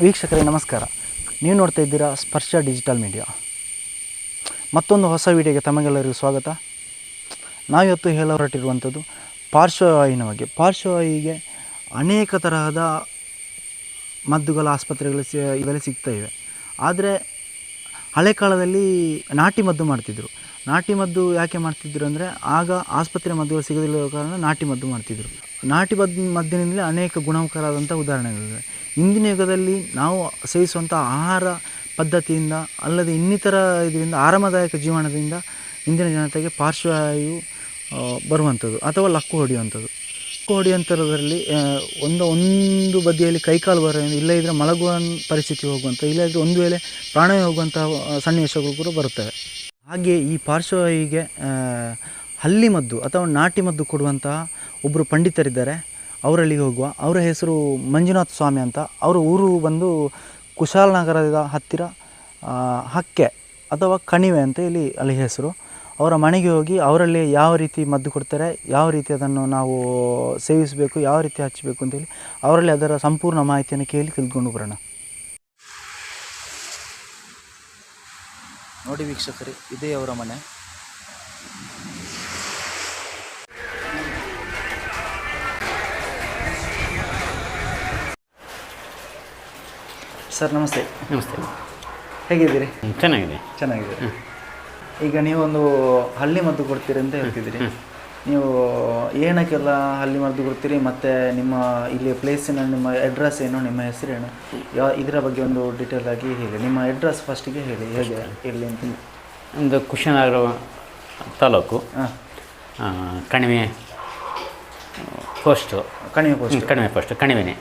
ವೀಕ್ಷಕರೇ, ನಮಸ್ಕಾರ. ನೀವು ನೋಡ್ತಾ ಇದ್ದೀರಾ ಸ್ಪರ್ಶ ಡಿಜಿಟಲ್ ಮೀಡಿಯಾ. ಮತ್ತೊಂದು ಹೊಸ ವಿಡಿಯೋಗೆ ತಮಗೆಲ್ಲರಿಗೂ ಸ್ವಾಗತ. ನಾವಿವತ್ತು ಹೇಳ ಹೊರಟಿರುವಂಥದ್ದು ಪಾರ್ಶ್ವವಾಯುವಿನ ಬಗ್ಗೆ. ಪಾರ್ಶ್ವವಾಯುವಿಗೆ ಅನೇಕ ತರಹದ ಮದ್ದುಗಳ ಆಸ್ಪತ್ರೆಗಳು ಸಿ ಸಿಗ್ತಾ ಇವೆ. ಆದರೆ ಹಳೆ ಕಾಲದಲ್ಲಿ ನಾಟಿ ಮದ್ದು ಮಾಡ್ತಿದ್ರು. ನಾಟಿ ಮದ್ದು ಯಾಕೆ ಮಾಡ್ತಿದ್ರು ಅಂದರೆ ಆಗ ಆಸ್ಪತ್ರೆ ಮದ್ದುಗಳು ಸಿಗದಿರೋ ಕಾರಣ ನಾಟಿ ಮದ್ದು ಮಾಡ್ತಿದ್ರು. ನಾಟಿ ಮದ್ದು ಮದ್ದಿನಿಂದಲೇ ಅನೇಕ ಗುಣಮುಖರಾದಂಥ ಉದಾಹರಣೆಗಳಿವೆ. ಇಂದಿನ ಯುಗದಲ್ಲಿ ನಾವು ಸೇವಿಸುವಂಥ ಆಹಾರ ಪದ್ಧತಿಯಿಂದ ಅಲ್ಲದೆ ಇನ್ನಿತರ ಇದರಿಂದ ಆರಾಮದಾಯಕ ಜೀವನದಿಂದ ಇಂದಿನ ಜನತೆಗೆ ಪಾರ್ಶ್ವವಾಯು ಬರುವಂಥದ್ದು ಅಥವಾ ಲಕ್ಕು ಹೊಡೆಯುವಂಥದ್ದು. ಲಕ್ಕು ಅಂತರದಲ್ಲಿ ಒಂದು ಒಂದು ಬದಿಯಲ್ಲಿ ಕೈಕಾಲು ಬರ ಇಲ್ಲ ಇದ್ರೆ ಮಲಗುವ ಪರಿಸ್ಥಿತಿ ಹೋಗುವಂಥ ಇಲ್ಲದಿದ್ದರೆ ಒಂದು ವೇಳೆ ಪ್ರಾಣವೇ ಹೋಗುವಂಥ ಸನ್ನಿವೇಶಗಳು ಕೂಡ ಬರುತ್ತವೆ. ಹಾಗೆ ಈ ಪಾರ್ಶ್ವವಾಯುವಿಗೆ ಆ, ಹಲ್ಲಿ ಮದ್ದು ಅಥವಾ ನಾಟಿ ಮದ್ದು ಕೊಡುವಂತಹ ಒಬ್ಬರು ಪಂಡಿತರಿದ್ದಾರೆ ಅವರಲ್ಲಿಗೆ ಹೋಗುವ. ಅವರ ಹೆಸರು ಮಂಜುನಾಥ ಸ್ವಾಮಿ ಅಂತ. ಅವರ ಊರು ಬಂದು ಕುಶಾಲನಗರದ ಹತ್ತಿರ ಹಕ್ಕೆ ಅಥವಾ ಕಣಿವೆ ಅಂತ ಇಲ್ಲಿ ಅಲ್ಲಿ ಹೆಸರು. ಅವರ ಮನೆಗೆ ಹೋಗಿ ಅವರಲ್ಲಿ ಯಾವ ರೀತಿ ಮದ್ದು ಕೊಡ್ತಾರೆ ಯಾವ ರೀತಿ ಅದನ್ನು ನಾವು ಸೇವಿಸಬೇಕು ಯಾವ ರೀತಿ ಹಚ್ಚಬೇಕು ಅಂತೇಳಿ ಅವರಲ್ಲಿ ಅದರ ಸಂಪೂರ್ಣ ಮಾಹಿತಿಯನ್ನು ಕೇಳಿ ತಿಳ್ಕೊಂಡು ಬರೋಣ. ನೋಡಿ ವೀಕ್ಷಕರೇ ಇದೇ ಅವರ ಮನೆ. ಸರ್ ನಮಸ್ತೆ. ನಮಸ್ತೆ. ಹೇಗಿದ್ದೀರಿ? ಚೆನ್ನಾಗಿದೆ. ಚೆನ್ನಾಗಿದೆ. ಈಗ ನೀವೊಂದು ಹಳ್ಳಿ ಮದ್ದು ಕೊಡ್ತೀರಿ ಅಂತ ಹೇಳ್ತಿದ್ದೀರಿ. ನೀವು ಏನಕ್ಕೆಲ್ಲ ಹಳ್ಳಿ ಮದ್ದು ಕೊಡ್ತೀರಿ ಮತ್ತು ನಿಮ್ಮ ಇಲ್ಲಿ ಪ್ಲೇಸಿನ ನಿಮ್ಮ ಅಡ್ರೆಸ್ ಏನು ನಿಮ್ಮ ಹೆಸರೇನು? ಯಾವ ಇದರ ಬಗ್ಗೆ ಒಂದು ಡೀಟೇಲ್ ಆಗಿ ಹೇಳಿ. ನಿಮ್ಮ ಅಡ್ರೆಸ್ ಫಸ್ಟಿಗೆ ಹೇಳಿ ಹೇಗೆ ಎಲ್ಲಿ ಅಂತ. ಒಂದು ಕುಶನಗರ ತಾಲೂಕು. ಕಣಿವೆ ಪೋಸ್ಟು ಕಣಿವೆ ಪೋಸ್ಟ್ ಕಣಿವೆ ಪೋಸ್ಟ್ ಕಣಿವೆನೆ.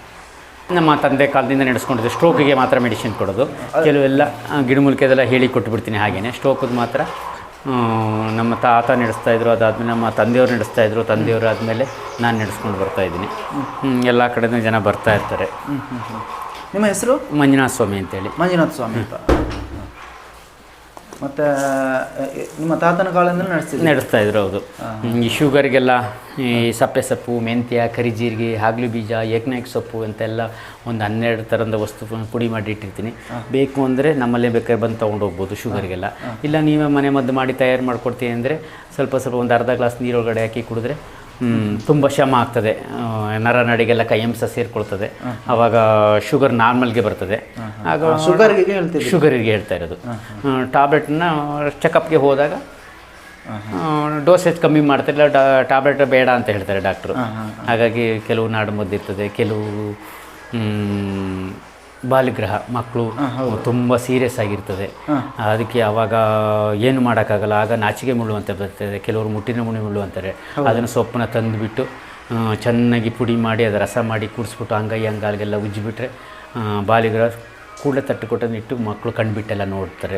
ನಮ್ಮ ತಂದೆ ಕಾಲದಿಂದ ನಡೆಸ್ಕೊಂಡಿದ್ದು ಸ್ಟ್ರೋಕಿಗೆ ಮಾತ್ರ ಮೆಡಿಸಿನ್ ಕೊಡೋದು. ಕೆಲವೆಲ್ಲ ಗಿಡಮೂಲಿಕೆದೆಲ್ಲ ಹೇಳಿ ಕೊಟ್ಟುಬಿಡ್ತೀನಿ ಹಾಗೆಯೇ ಸ್ಟ್ರೋಕದ್ದು ಮಾತ್ರ ನಮ್ಮ ತಾತ ನಡೆಸ್ತಾ ಇದ್ರು ಅದಾದಮೇಲೆ ನಮ್ಮ ತಂದೆಯವರು ನಡೆಸ್ತಾ ಇದ್ರು ತಂದೆಯವರು ಆದಮೇಲೆ ನಾನು ನಡೆಸ್ಕೊಂಡು ಬರ್ತಾ ಇದ್ದೀನಿ. ಎಲ್ಲ ಕಡೆನೂ ಜನ ಬರ್ತಾ ಇರ್ತಾರೆ. ನಿಮ್ಮ ಹೆಸರು? ಮಂಜುನಾಥ ಸ್ವಾಮಿ ಅಂತೇಳಿ. ಮಂಜುನಾಥ ಸ್ವಾಮಿ ಅಂತ. ಮತ್ತು ನಿಮ್ಮ ತಾತನ ಕಾಲದಿಂದ ನಡೆಸ್ತಿದ್ರು ನಡೆಸ್ತಾ ಇದ್ರು ಹೌದು. ಈ ಶುಗರ್ಗೆಲ್ಲ ಈ ಸಪ್ಪೆ ಸೊಪ್ಪು ಮೆಂತ್ಯ ಕರಿಜೀರಿಗೆ ಹಾಗ್ಲು ಬೀಜ ಏಕನಾಯಕ ಸೊಪ್ಪು ಅಂತೆಲ್ಲ ಒಂದು ಹನ್ನೆರಡು ಥರದ ವಸ್ತು ಪುಡಿ ಮಾಡಿ ಇಟ್ಟಿರ್ತೀನಿ. ಬೇಕು ಅಂದರೆ ನಮ್ಮಲ್ಲೇ ಬೇಕಾದ್ರೆ ಬಂದು ತೊಗೊಂಡು ಹೋಗ್ಬೋದು ಶುಗರ್ಗೆಲ್ಲ. ಇಲ್ಲ ನೀವೇ ಮನೆ ಮದ್ದು ಮಾಡಿ ತಯಾರು ಮಾಡ್ಕೊಡ್ತೀನಿ ಅಂದರೆ ಸ್ವಲ್ಪ ಸ್ವಲ್ಪ ಒಂದು ಅರ್ಧ ಗ್ಲಾಸ್ ನೀರೊಳಗಡೆ ಹಾಕಿ ಕುಡಿದ್ರೆ ತುಂಬ ಶ್ರಮ ಆಗ್ತದೆ. ನರ ನಡಿಗೆಲ್ಲ ಕೈಯಂಸ ಸೇರಿಕೊಳ್ತದೆ. ಆವಾಗ ಶುಗರ್ ನಾರ್ಮಲ್ಗೆ ಬರ್ತದೆ. ಆಗ ಶುಗರ್ಗೆ ಶುಗರಿಗೆ ಹೇಳ್ತಾ ಇರೋದು. ಟ್ಯಾಬ್ಲೆಟ್ನ ಚೆಕಪ್ಗೆ ಹೋದಾಗ ಡೋಸೇಜ್ ಕಮ್ಮಿ ಮಾಡ್ತಾರೆ. ಇಲ್ಲ ಟ್ಯಾಬ್ಲೆಟ್ ಬೇಡ ಅಂತ ಹೇಳ್ತಾರೆ ಡಾಕ್ಟ್ರು. ಹಾಗಾಗಿ ಕೆಲವು ನಾಡು ಮದ್ದು ಇರ್ತದೆ ಕೆಲವು ಬಾಲ್ಯಗ್ರಹ ಮಕ್ಕಳು ತುಂಬ ಸೀರಿಯಸ್ ಆಗಿರ್ತದೆ. ಅದಕ್ಕೆ ಅವಾಗ ಏನು ಮಾಡೋಕ್ಕಾಗಲ್ಲ ಆಗ ನಾಚಿಕೆ ಮುಳ್ಳು ಅಂತ ಬರ್ತದೆ. ಕೆಲವರು ಮುಟ್ಟಿನ ಮುಣಿ ಮುಳ್ಳು ಅಂತಾರೆ ಅದನ್ನು ಸೊಪ್ಪನ್ನ ತಂದುಬಿಟ್ಟು ಚೆನ್ನಾಗಿ ಪುಡಿ ಮಾಡಿ ಅದು ರಸ ಮಾಡಿ ಕುಡಿಸ್ಬಿಟ್ಟು ಅಂಗೈ ಹಂಗಾಲ್ಗೆಲ್ಲ ಉಜ್ಜಿಬಿಟ್ರೆ ಬಾಲಿಗ್ರಹ ಕೂಡಲೇ ತಟ್ಟು ಕೊಟ್ಟನ್ನು ಇಟ್ಟು ಮಕ್ಕಳು ಕಣ್ಬಿಟ್ಟೆಲ್ಲ ನೋಡ್ತಾರೆ.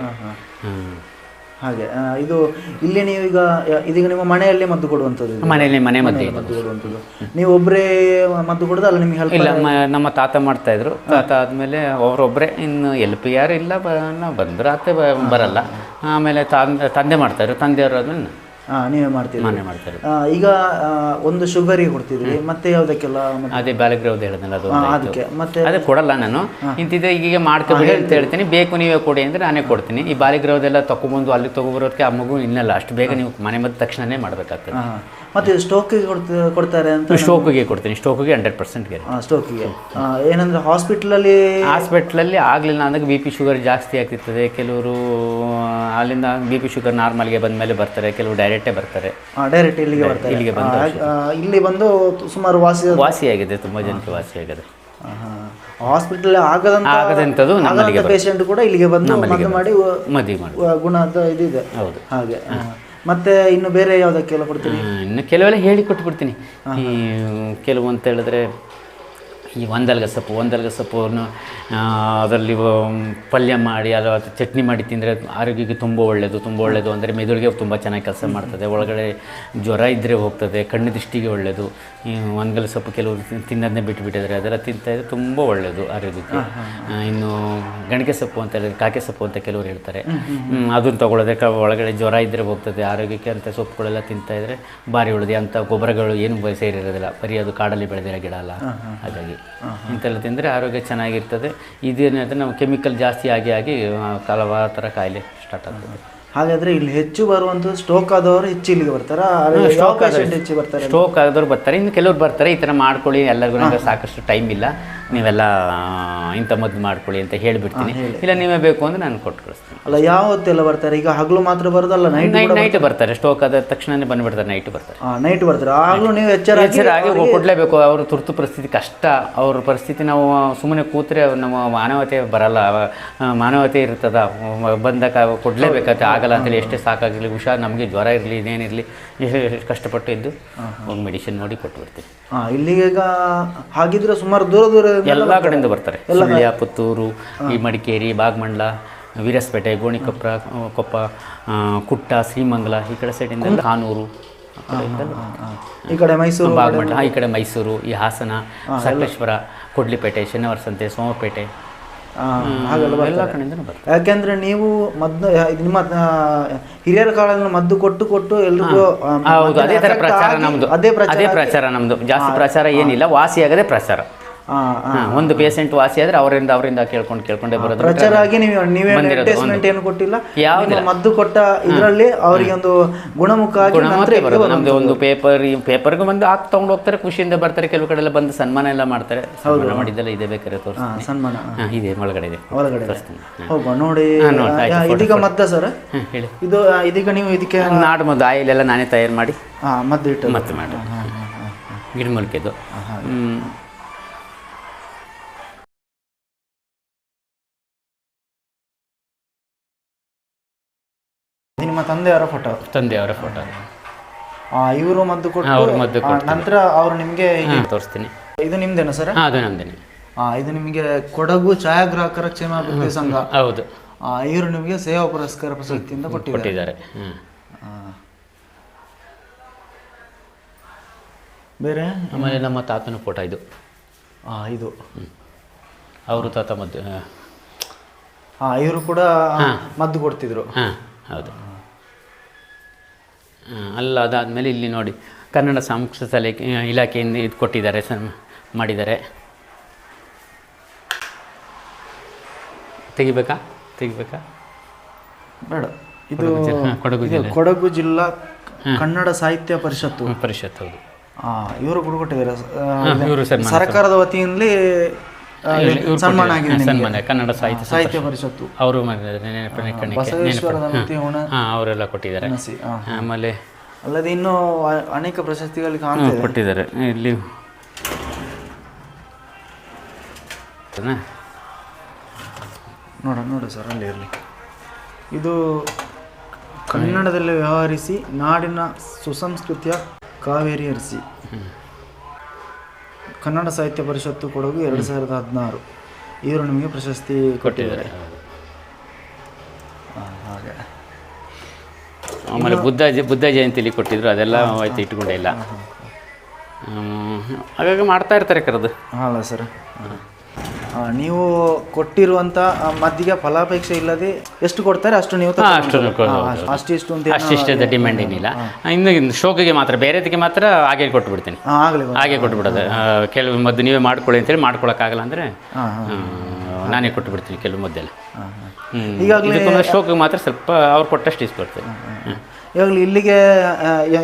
ಹಾಗೆ ಇದು ಇಲ್ಲಿ ನೀವು ಈಗ ಇದೀಗ ನಿಮ್ಮ ಮನೆಯಲ್ಲೇ ಮದ್ದು ಕೊಡುವಂಥದ್ದು? ಮನೆಯಲ್ಲಿ ಮನೆ ಮದ್ದೆ ಮದ್ದು ಕೊಡುವಂಥದ್ದು. ನೀವು ಒಬ್ಬರೇ ಮದ್ದು ಕೊಡೋದು ಅಲ್ಲ ನಿಮಗೆ ಹೆಲ್ಪ್ ಇಲ್ಲ ಮ- ನಮ್ಮ ತಾತ ಮಾಡ್ತಾ ಇದ್ರು. ತಾತ ಆದಮೇಲೆ ಅವರೊಬ್ಬರೇ ಇನ್ನು ಎಲ್ಪ್ ಯಾರು ಇಲ್ಲ ಬ ನಾವು ಬಂದ್ರೆ ಅತ್ತೆ ಬ- ಬರಲ್ಲ. ಆಮೇಲೆ ತಂದೆ ತಂದೆ ಮಾಡ್ತಾಯಿದ್ರು ತಂದೆಯವರು ಆದ್ಮೇಲೆ ನಾನು ಹಾಂ ನೀವೇ ಮಾಡ್ತೀರಿ ಈಗ ಒಂದು ಶುಗರಿಗೆ ಕೊಡ್ತಿದ್ರಿ ಮತ್ತೆ ಯಾವುದಕ್ಕೆಲ್ಲ ಅದೇ ಬಾಲಗ್ರಹದ ಹೇಳಿದ್ನಲ್ಲ ಅದು. ಅದಕ್ಕೆ ಮತ್ತೆ? ಅದೇ ಕೊಡಲ್ಲ ನಾನು. ಇಂತಿದ್ದೆ ಈಗ ಮಾಡ್ಕೊಬೇಡಿ ಅಂತ ಹೇಳ್ತೀನಿ. ಬೇಕು ನೀವೇ ಕೊಡಿ ಅಂದ್ರೆ ನಾನೇ ಕೊಡ್ತೀನಿ. ಈ ಬಾಲಿಗ್ರಹದೆಲ್ಲ ತಗೊಬಂದು ಅಲ್ಲಿ ತಗೊಬರೋದಕ್ಕೆ ಆ ಮಗು ಇನ್ನಲ್ಲ. ಅಷ್ಟು ಬೇಗ ನೀವು ಮನೆ ಮದ್ದು ತಕ್ಷಣನೇ ಮಾಡಬೇಕಾಗ್ತದೆ. ಮತ್ತೆ ಸ್ಟೋಕಿಗೆ ಕೊಡ್ತ ಕೊಡ್ತಾರೆ ಅಂತ ಸ್ಟೋಕಿಗೆ ಕೊಡ್ತೀನಿ. ಸ್ಟೋಕಿಗೆ ಹಂಡ್ರೆಡ್ ಪರ್ಸೆಂಟ್ ಸ್ಟೋಕಿಗೆ. ಏನಂದ್ರೆ ಹಾಸ್ಪಿಟ್ಲಲ್ಲಿ ಹಾಸ್ಪಿಟ್ಲಲ್ಲಿ ಆಗಲಿಲ್ಲ ಅಂದಾಗ ಬಿ ಪಿ ಶುಗರ್ ಜಾಸ್ತಿ ಆಗ್ತಿರ್ತದೆ. ಕೆಲವರು ಅಲ್ಲಿಂದ ಬಿ ಪಿ ಶುಗರ್ ನಾರ್ಮಲ್ಗೆ ಬಂದ ಮೇಲೆ ಬರ್ತಾರೆ. ಕೆಲವರು ಡೈರೆಕ್ಟೇ ಬರ್ತಾರೆ. ಡೈರೆಕ್ಟ್ ಇಲ್ಲಿಗೆ ಬರ್ತಾರೆ. ಇಲ್ಲಿಗೆ ಬಂದು ಇಲ್ಲಿ ಬಂದು ಸುಮಾರು ವಾಸಿ ಆಗಿದೆ ತುಂಬ ಜನಕ್ಕೆ ವಾಸಿ ಆಗಿದೆ. ಹಾಸ್ಪಿಟಲ್ ಆಗದಂತ ಆಗದಂತ ಪೇಷಂಟ್ ಕೂಡ ಇಲ್ಲಿಗೆ ಬಂದು ಮದ್ದು ಮಾಡಿ ಮದುವೆ ಮಾಡಿ. ಗುಣ ಅಂತ ಇದಿದೆ. ಹೌದು. ಹಾಗೆ. ಮತ್ತೆ ಇನ್ನು ಬೇರೆ ಯಾವುದಕ್ಕೆಲ್ಲ ಕೊಡ್ತೀರಿ? ಹ್ಮ್, ಇನ್ನು ಕೆಲವೆಲ್ಲ ಹೇಳಿ ಕೊಟ್ಬಿಡ್ತೀನಿ ಈ ಕೆಲವು ಅಂತ ಹೇಳಿದ್ರೆ ಈ ಒಂದಲ್ಗ ಸೊಪ್ಪು ಒಂದಲ್ಗ ಸೊಪ್ಪನ್ನು ಅದರಲ್ಲಿ ಪಲ್ಯ ಮಾಡಿ ಅಥವಾ ಚಟ್ನಿ ಮಾಡಿ ತಿಂದರೆ ಆರೋಗ್ಯಕ್ಕೆ ತುಂಬ ಒಳ್ಳೆಯದು ತುಂಬ ಒಳ್ಳೆಯದು ಅಂದರೆ ಮೆದುಳಿಗೆ ತುಂಬ ಚೆನ್ನಾಗಿ ಕೆಲಸ ಮಾಡ್ತದೆ. ಒಳಗಡೆ ಜ್ವರ ಇದ್ದರೆ ಹೋಗ್ತದೆ ಕಣ್ಣು ದೃಷ್ಟಿಗೆ ಒಳ್ಳೆಯದು ಈ ಒಂದಗಲ ಸೊಪ್ಪು ಕೆಲವರು ತಿನ್- ತಿನ್ನೋದನ್ನೇ ಬಿಟ್ಟುಬಿಟ್ಟಿದ್ದಾರೆ ಅದೆಲ್ಲ ತಿಂತಾ ಇದ್ರೆ ತುಂಬ ಒಳ್ಳೆಯದು ಆರೋಗ್ಯಕ್ಕೆ. ಇನ್ನು ಗಣಿಕೆ ಸೊಪ್ಪು ಅಂತ ಹೇಳಿದ್ರೆ ಕಾಕೆ ಸೊಪ್ಪು ಅಂತ ಕೆಲವರು ಹೇಳ್ತಾರೆ. ಅದನ್ನು ತಗೊಳ್ಳೋದೆ ಕ- ಒಳಗಡೆ ಜ್ವರ ಇದ್ದರೆ ಹೋಗ್ತದೆ. ಆರೋಗ್ಯಕ್ಕೆ ಅಂತ ಸೊಪ್ಪುಗಳೆಲ್ಲ ತಿಂತಾಯಿದ್ರೆ ಭಾರಿ ಒಳ್ಳೆದು. ಅಂಥ ಗೊಬ್ಬರಗಳು ಏನು ಸೇರಿರೋದಿಲ್ಲ. ಬರೀ ಅದು ಕಾಡಲ್ಲಿ ಬೆಳೆದಿರೋ ಗಿಡ ಅಲ್ಲ. ಹಾಗಾಗಿ. ಇಂಥೆಲ್ಲ ತಿಂದರೆ ಆರೋಗ್ಯ ಚೆನ್ನಾಗಿರ್ತದೆ. ಇದೇನಾದ್ರೆ ನಾವು ಕೆಮಿಕಲ್ ಜಾಸ್ತಿ ಆಗಿ ಆಗಿ ಹಲವಾರು ಥರ ಕಾಯಿಲೆ ಸ್ಟಾರ್ಟ್ ಆಗ್ತದೆ. ಹಾಗಾದ್ರೆ ಇಲ್ಲಿ ಹೆಚ್ಚು ಬರುವಂತ ಸ್ಟೋಕ್ ಆದವರು ಹೆಚ್ಚು ಇಲ್ಲಿಗೆ ಬರ್ತಾರಾ. ಸ್ಟೋಕ್ patient ಹೆಚ್ಚು ಬರ್ತಾರೆ ಸ್ಟೋಕ್ ಆದವ್ರು ಬರ್ತಾರೆ. ಇನ್ನು ಕೆಲವ್ರು ಬರ್ತಾರೆ. ಈ ತರ ಮಾಡ್ಕೊಳ್ಳಿ. ಎಲ್ಲರಿಗೂ ನಂಗೆ ಸಾಕಷ್ಟು ಟೈಮ್ ಇಲ್ಲ. ನೀವೆಲ್ಲ ಇಂಥ ಮದ್ದು ಮಾಡ್ಕೊಳ್ಳಿ ಅಂತ ಹೇಳಿಬಿಡ್ತೀನಿ. ಇಲ್ಲ ನೀವೇ ಬೇಕು ಅಂದ್ರೆ ನಾನು ಕೊಟ್ಟು ಕಳಿಸ್ತೀನಿ. ಅಲ್ಲ ಯಾವ ಹೊತ್ತೆಲ್ಲ ಬರ್ತಾರೆ? ಈಗ ಹಗಲು ಮಾತ್ರ ಬರೋದಲ್ಲ ನೈಟ್ ನೈಟ್ ನೈಟ್ ಬರ್ತಾರೆ. ಸ್ಟೋಕ್ ಆದ ತಕ್ಷಣನೇ ಬಂದ್ಬಿಡ್ತಾರೆ ನೈಟ್ ಬರ್ತಾರೆ. ನೈಟ್ ಬರ್ತಾರೆ. ಆಗಲೂ ನೀವು ಎಚ್ಚರ ಆಗಿ ಕೊಡಲೇಬೇಕು. ಅವ್ರ ತುರ್ತು ಪರಿಸ್ಥಿತಿ ಕಷ್ಟ. ಅವ್ರ ಪರಿಸ್ಥಿತಿ ನಾವು ಸುಮ್ಮನೆ ಕೂತ್ರೆ ನಮ್ಮ ಮಾನವತೆ ಬರಲ್ಲ. ಮಾನವತೆ ಇರ್ತದ. ಬಂದಾಗ ಕೊಡಲೇಬೇಕಾಗುತ್ತೆ ಆಗಲ್ಲ ಅಂತೇಳಿ ಎಷ್ಟೇ ಸಾಕಾಗಿರಲಿ ಹುಷಾರು ನಮಗೆ ಜ್ವರ ಇರಲಿ ಇದೇನಿರಲಿ ಎಷ್ಟು ಕಷ್ಟಪಟ್ಟು ಇದ್ದು ಹೋಗಿ ಮೆಡಿಸಿನ್ ನೋಡಿ ಕೊಟ್ಟು ಬರ್ತೀವಿ ಹಾಂ ಇಲ್ಲಿಗೆ ಈಗ ಹಾಗಿದ್ರೆ ಸುಮಾರು ದೂರ ದೂರ ಎಲ್ಲ ಕಡೆಯಿಂದ ಬರ್ತಾರೆ. ಸುಳ್ಯ ಪುತ್ತೂರು ಈ ಮಡಿಕೇರಿ ಬಾಗಮಂಡ್ಲ ವೀರಸ್ಪೇಟೆ ಗೋಣಿಕೊಪ್ಪ ಕೊಪ್ಪ ಕುಟ್ಟ ಶ್ರೀಮಂಗಲ ಈ ಕಡೆ ಸೈಡಿಂದ ಕಾನೂರು ಈ ಕಡೆ ಮೈಸೂರು ಬಾಗಮಂಡ್ಲ ಈ ಕಡೆ ಮೈಸೂರು ಈ ಹಾಸನ ಸಕಲೇಶ್ವರ ಕೊಡ್ಲಿಪೇಟೆ ಶನಿವಾರ ಸಂತೆ ಸೋಮಪೇಟೆ. ಹಾಗೆಲ್ಲ ಎಲ್ಲ ಕಡೆಯಿಂದನೂ ಬರ್ತಾರೆ ಯಾಕೆಂದ್ರೆ ನೀವು ಮದ್ದು ಇದು ನಿಮ್ಮ ಆ, ಹಿರಿಯರ ಕಾಲದಲ್ಲಿ ಮದ್ದು ಕೊಟ್ಟು ಕೊಟ್ಟು ಎಲ್ರಿಗೂ ಹೌದು ಅದೇ ಥರ ಪ್ರಚಾರ ನಮ್ದು. ನಮ್ಮದು ಅದೇ ಪ್ರಚಾರ ನಮ್ಮದು ಜಾಸ್ತಿ ಪ್ರಚಾರ ಏನಿಲ್ಲ ವಾಸಿಯಾಗದೆ ಪ್ರಚಾರ ಆ, ಆ. ಒಂದು ಪೇಷಂಟ್ ವಾಸಿ ಆದ್ರೆ ಅವರಿಂದ ಅವರಿಂದ ಕೇಳ್ಕೊಂಡು ಕೇಳ್ಕೊಂಡೇ ಬರೋದು ಪ್ರಚಾರ ಆಗಿ ನೀವು ನೀವೇ ಅಡ್ವರ್ಟೈಸ್ಮೆಂಟ್ ಏನು ಕೊಟ್ಟಿಲ್ಲ. ಯಾವ ಮದ್ದು ಕೊಟ್ಟ ಇದರಲ್ಲಿ ಅವರಿಗೆ ಒಂದು ಗುಣಮುಖ ಆಗಿ ಬರೋದು. ನಮ್ದು ಒಂದು ಪೇಪರ್ ಪೇಪರ್ಗೆ ಬಂದು ಹಾಕಿ ತೊಗೊಂಡು ಹೋಗ್ತಾರೆ ಖುಷಿಯಿಂದ ಬರ್ತಾರೆ ಕೆಲವು ಕಡೆ ಎಲ್ಲ ಬಂದು ಸನ್ಮಾನ ಎಲ್ಲ ಮಾಡ್ತಾರೆ. ಸನ್ಮಾನ ಮಾಡಿದ್ದೆಲ್ಲ ಇದೆ ಬೇಕಾದ್ರೆ ತೋರಿಸ್ತೀನಿ. ಸನ್ಮಾನ. ಇದೆ ಒಳಗಡೆ ಇದೆ. ಒಳಗಡೆ ತೋರಿಸ್ತೀನಿ. ಹೋಗುವ ನೋಡಿ. ಇದೀಗ ಮದ್ದ ಸರ್? ಹೇಳಿ. ಇದು ಇದೀಗ ನೀವು ಇದಕ್ಕೆ ನಾಡು ಮದ್ದು ಆಯಿಲ್ ಎಲ್ಲ ನಾನೇ ತಯಾರು ಮಾಡಿ ಮದ್ದು ಇಟ್ಟು ಮತ್ತೆ ಮಾಡಿ ಗಿಡಮೂಲಿಕೆದು ತಂದೆಯವರ ಫೋಟೋ ತಂದೆಯವರ ಫೋಟೋ ಇವರು ಮದ್ದು ಕೊಟ್ಟು ಅವ್ರು ಮದ್ದು ನಂತರ ಅವರು ನಿಮಗೆ ತೋರಿಸ್ತೀನಿ. ಇದು ನಿಮ್ದೇನಾ ಸರ್? ಹಾಂ ಅದು ನಮ್ದೇನೆ. ಆ, ಇದು ನಿಮಗೆ ಕೊಡಗು ಛಾಯಾಗ್ರಾಹಕರ ಕ್ಷೇಮಾಭಿವೃದ್ಧಿ ಸಂಘ. ಹೌದು. ಆ, ಇವರು ನಿಮಗೆ ಸೇವಾ ಪುರಸ್ಕಾರ ಪ್ರಶಸ್ತಿಯಿಂದ ಕೊಟ್ಟಿದ್ದಾರೆ. ಕೊಟ್ಟಿದ್ದಾರೆ. ಆ. ಬೇರೆ? ಆಮೇಲೆ ನಮ್ಮ ತಾತನ ಫೋಟೋ ಇದು. ಆ, ಇದು. ಅವರು ತಾತ ಮದ್ದು ಆ, ಇವರು ಕೂಡ ಮದ್ದು ಕೊಡ್ತಿದ್ರು. ಹಾಂ ಹೌದು. ಹಾಂ ಅಲ್ಲ ಅದಾದಮೇಲೆ ಇಲ್ಲಿ ನೋಡಿ ಕನ್ನಡ ಸಾಂಸ್ಕೃತಿಕ ಇಲಾಖೆ ಇಲಾಖೆಯಿಂದ ಇದು ಕೊಟ್ಟಿದ್ದಾರೆ ಸರ್ ಮಾಡಿದ್ದಾರೆ. ತೆಗಿಬೇಕಾ? ತೆಗಿಬೇಕಾ? ಬೇಡ. ಇದು ಕೊಡಗು ಜಿಲ್ಲೆ- ಕೊಡಗು ಜಿಲ್ಲಾ. ಕನ್ನಡ ಸಾಹಿತ್ಯ ಪರಿಷತ್ತು. ಪರಿಷತ್ ಹೌದು. ಆ, ಇವರು ಕೂಡ ಕೊಟ್ಟಿದ್ದಾರೆ ಹಾಂ ಇವರು ಸನ್ಮಾನ ಸರ್ಕಾರದ ವತಿಯಲ್ಲಿ ಸನ್ಮಾನ. ಆಗಿದೆ. ಸನ್ಮಾನ ಕನ್ನಡ ಸಾಹಿತ್ಯ ಸಾಹಿತ್ಯ ಪರಿಷತ್ತು. ಅವರು ಅವರೆಲ್ಲ ಕೊಟ್ಟಿದ್ದಾರೆ. ಆಮೇಲೆ ಅಲ್ಲದೆ ಇನ್ನೂ ಅನೇಕ ಪ್ರಶಸ್ತಿಗಳು ಕೊಟ್ಟಿದ್ದಾರೆ. ಇಲ್ಲಿ? ನೋಡ ನೋಡ ಸರ್ ಅಲ್ಲಿ ಇರಲಿ. ಇದು ಕನ್ನಡದಲ್ಲಿ ವ್ಯವಹರಿಸಿ ನಾಡಿನ ಸುಸಂಸ್ಕೃತಿಯ ಕಾವೇರಿ ಅರಸಿ. ಕನ್ನಡ ಸಾಹಿತ್ಯ ಪರಿಷತ್ತು ಕೊಡಗು ಎರಡು ಸಾವಿರದ ಹದಿನಾರು. ಇವರು ನಿಮಗೆ ಪ್ರಶಸ್ತಿ ಕೊಟ್ಟಿದ್ದಾರೆ. ಹಾಗೆ. ಆಮೇಲೆ ಬುದ್ಧ ಬುದ್ಧ ಜಯಂತಿಲಿ ಕೊಟ್ಟಿದ್ರು ಅದೆಲ್ಲ ಆಯ್ತು ಇಟ್ಕೊಂಡೇ ಇಲ್ಲ. ಹ್ಮ್, ಹಾಗಾಗಿ ಮಾಡ್ತಾ ಇರ್ತಾರೆ ಕರೆದು. ಹೌದಾ ಸರ್. ನೀವು ಕೊಟ್ಟಿರುವಂತ ಮದ್ದಿಗೆ ಫಲಾಪೇಕ್ಷೆ ಇಲ್ಲದೆ ಎಷ್ಟು ಕೊಡ್ತಾರೆ ಅಷ್ಟು ನೀವು ಅಷ್ಟು ಅಷ್ಟಿಷ್ಟು ಅಂತ ಅಷ್ಟಿಷ್ಟದ ಡಿಮ್ಯಾಂಡ್ ಏನಿಲ್ಲ. ಇನ್ನು ಶೋಕಿಗೆ ಮಾತ್ರ ಬೇರೆದಕ್ಕೆ ಮಾತ್ರ ಹಾಗೆ ಕೊಟ್ಟು ಬಿಡ್ತೀನಿ. ಹಾಗೆ ಕೊಟ್ಟು ಬಿಡೋದು ಕೆಲವು ಮದ್ದು ನೀವೇ ಮಾಡ್ಕೊಳ್ಳಿ ಅಂತೇಳಿ ಮಾಡ್ಕೊಳಕ್ಕಾಗಲ್ಲ ಅಂದರೆ ಹಾ, ಕೊಟ್ಟು ನಾನೇ ಕೊಟ್ಬಿಡ್ತೀನಿ ಕೆಲವು ಮದ್ದೆಲ್ಲ. ಈಗಾಗಲೇ ಶೋಕ್ ಶೋಕಿಗೆ ಮಾತ್ರ ಸ್ವಲ್ಪ ಅವ್ರು ಕೊಟ್ಟಷ್ಟು ಇಸ್ಕೊಡ್ತೇವೆ ಇವಾಗಲೇ ಇಲ್ಲಿಗೆ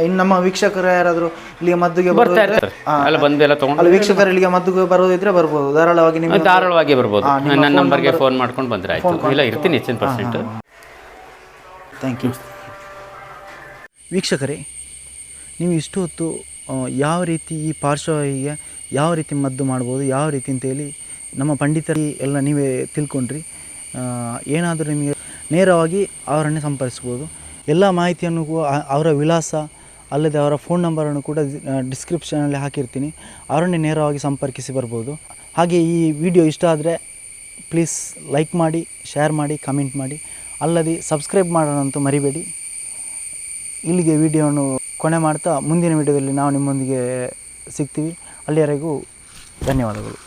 ಇನ್ನು ನಮ್ಮ ವೀಕ್ಷಕರು ಯಾರಾದರೂ ಇಲ್ಲಿಗೆ ಮದ್ದುಗೆ ಬರ್ತಾ ಬರೋದಿದ್ರೆ ಇರ್ತಾರೆ. ಎಲ್ಲ ಬಂದು ಎಲ್ಲ ಅಲ್ಲಿ ವೀಕ್ಷಕರು ಇಲ್ಲಿಗೆ ಮದ್ದುಗೆ ಬರೋದಿದ್ರೆ ಬರ್ಬೋದು. ಧಾರಾಳವಾಗಿ ನಿಮಗೆ ಧಾರಾಳವಾಗಿ ಬರ್ಬೋದು. ನನ್ನ ನಂಬರ್ಗೆ ಫೋನ್ ಮಾಡ್ಕೊಂಡು ಬಂದ್ರೆ ಆಯ್ತು. ಇಲ್ಲ ಇರ್ತೀನಿ ಹೆಚ್ಚಿನ ಪರ್ಸೆಂಟ್ ಥ್ಯಾಂಕ್ ಯು ವೀಕ್ಷಕರೇ ನೀವು ಇಷ್ಟು ಹೊತ್ತು ಯಾವ ರೀತಿ ಈ ಪಾರ್ಶ್ವವಾಯುವಿಗೆ ಯಾವ ರೀತಿ ಮದ್ದು ಮಾಡ್ಬೋದು ಯಾವ ರೀತಿ ಅಂತೇಳಿ ನಮ್ಮ ಪಂಡಿತರಿ ಎಲ್ಲ ನೀವೇ ತಿಳ್ಕೊಂಡ್ರಿ. ಏನಾದರೂ ನಿಮಗೆ ನೇರವಾಗಿ ಅವರನ್ನೇ ಸಂಪರ್ಕಿಸ್ಬೋದು. ಎಲ್ಲ ಮಾಹಿತಿಯನ್ನು ಅವರ ವಿಳಾಸ ಅಲ್ಲದೆ ಅವರ ಫೋನ್ ನಂಬರನ್ನು ಕೂಡ ಡಿಸ್ಕ್ರಿಪ್ಷನಲ್ಲಿ ಹಾಕಿರ್ತೀನಿ. ಅವರನ್ನೇ ನೇರವಾಗಿ ಸಂಪರ್ಕಿಸಿ ಬರ್ಬೋದು. ಹಾಗೆ ಈ ವಿಡಿಯೋ ಇಷ್ಟ ಆದರೆ ಪ್ಲೀಸ್ ಲೈಕ್ ಮಾಡಿ, ಶೇರ್ ಮಾಡಿ, ಕಮೆಂಟ್ ಮಾಡಿ. ಅಲ್ಲದೆ ಸಬ್ಸ್ಕ್ರೈಬ್ ಮಾಡೋಣಂತೂ ಮರಿಬೇಡಿ. ಇಲ್ಲಿಗೆ ವಿಡಿಯೋವನ್ನು ಕೊನೆ ಮಾಡ್ತಾ ಮುಂದಿನ ವಿಡಿಯೋದಲ್ಲಿ ನಾವು ನಿಮ್ಮೊಂದಿಗೆ ಸಿಗ್ತೀವಿ. ಅಲ್ಲಿಯವರೆಗೂ ಧನ್ಯವಾದಗಳು.